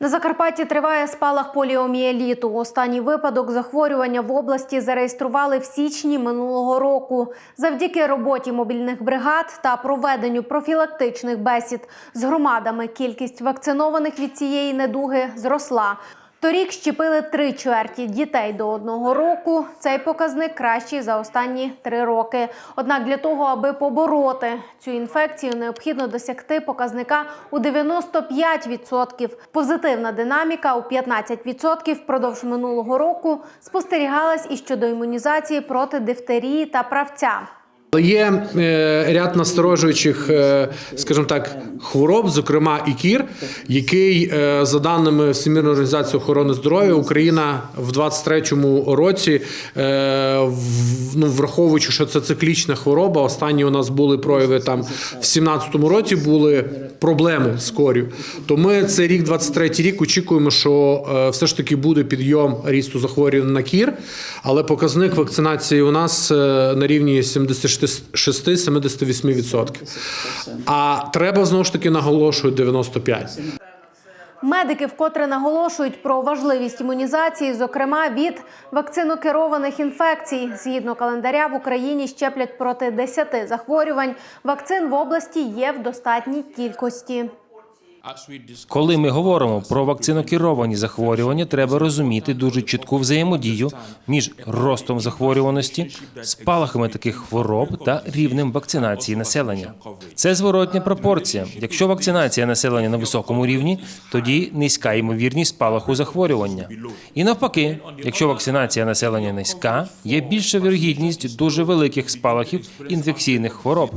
На Закарпатті триває спалах поліомієліту. Останній випадок захворювання в області зареєстрували в січні минулого року. Завдяки роботі мобільних бригад та проведенню профілактичних бесід з громадами кількість вакцинованих від цієї недуги зросла. Торік щепили три чверті дітей до одного року. Цей показник кращий за останні три роки. Однак для того, аби побороти цю інфекцію, необхідно досягти показника у 95%. Позитивна динаміка у 15% впродовж минулого року спостерігалась і щодо імунізації проти дифтерії та правця. Є е, ряд насторожуючих, е, скажімо так, хвороб, зокрема і кір, який, е, за даними Всемірної організації охорони здоров'я, Україна в 23-му році, в- ну, враховуючи, що це циклічна хвороба, останні у нас були прояви там в 17-му році були проблеми з кор'ю. То ми цей рік, 23-й рік, очікуємо, що е, все ж таки буде підйом рісту захворювань на кір, але показник вакцинації у нас е, на рівні 76-78%. А треба знову ж таки наголошую 95%. Медики вкотре наголошують про важливість імунізації, зокрема від вакцинокерованих інфекцій. Згідно календаря, в Україні щеплять проти 10 захворювань. Вакцин в області є в достатній кількості. Коли ми говоримо про вакцинокеровані захворювання, треба розуміти дуже чітку взаємодію між ростом захворюваності, спалахами таких хвороб та рівнем вакцинації населення. Це зворотня пропорція. Якщо вакцинація населення на високому рівні, тоді низька ймовірність спалаху захворювання. І навпаки, якщо вакцинація населення низька, є більша вірогідність дуже великих спалахів інфекційних хвороб.